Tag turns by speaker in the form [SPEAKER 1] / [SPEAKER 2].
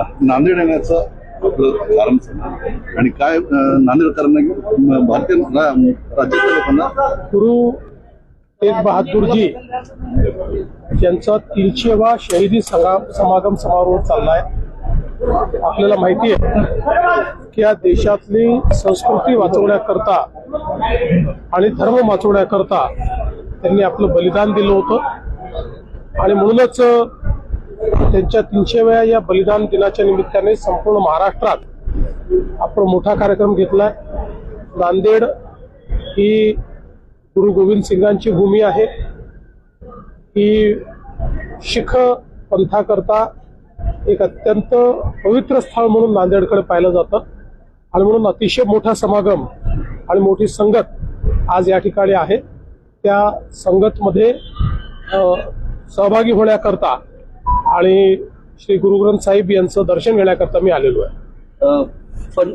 [SPEAKER 1] नांदेड येण्याचं आपलं कारण आणि काय अं, नांदेडकरांना भारतीय रा- राज्यातल्या लोकांना
[SPEAKER 2] गुरु तेग बहादूरजी यांचा तीनशेवा शहीदी समागम समारोह चाललाय. आपल्याला माहिती आहे की या देशातली संस्कृती वाचवण्याकरता आणि धर्म वाचवण्याकरता त्यांनी आपलं बलिदान दिलं होतं. आणि म्हणूनच त्यांच्या तीनशेव्या या बलिदान दिनाच्या निमित्ताने संपूर्ण महाराष्ट्रात आपण मोठा कार्यक्रम घेतलाय. नांदेड ही गुरु गोविंद सिंगांची भूमी आहे. ही शिख पंथाकरता एक अत्यंत पवित्र स्थळ म्हणून नांदेडकडे पाहिलं जातं. आणि म्हणून अतिशय मोठा समागम आणि मोठी संगत आज या ठिकाणी आहे. त्या संगतमध्ये सहभागी होण्याकरता आणि श्री गुरु ग्रंथ साहिब यांचं दर्शन घेण्याकरता मी आलेलो आहे.
[SPEAKER 3] अ, पण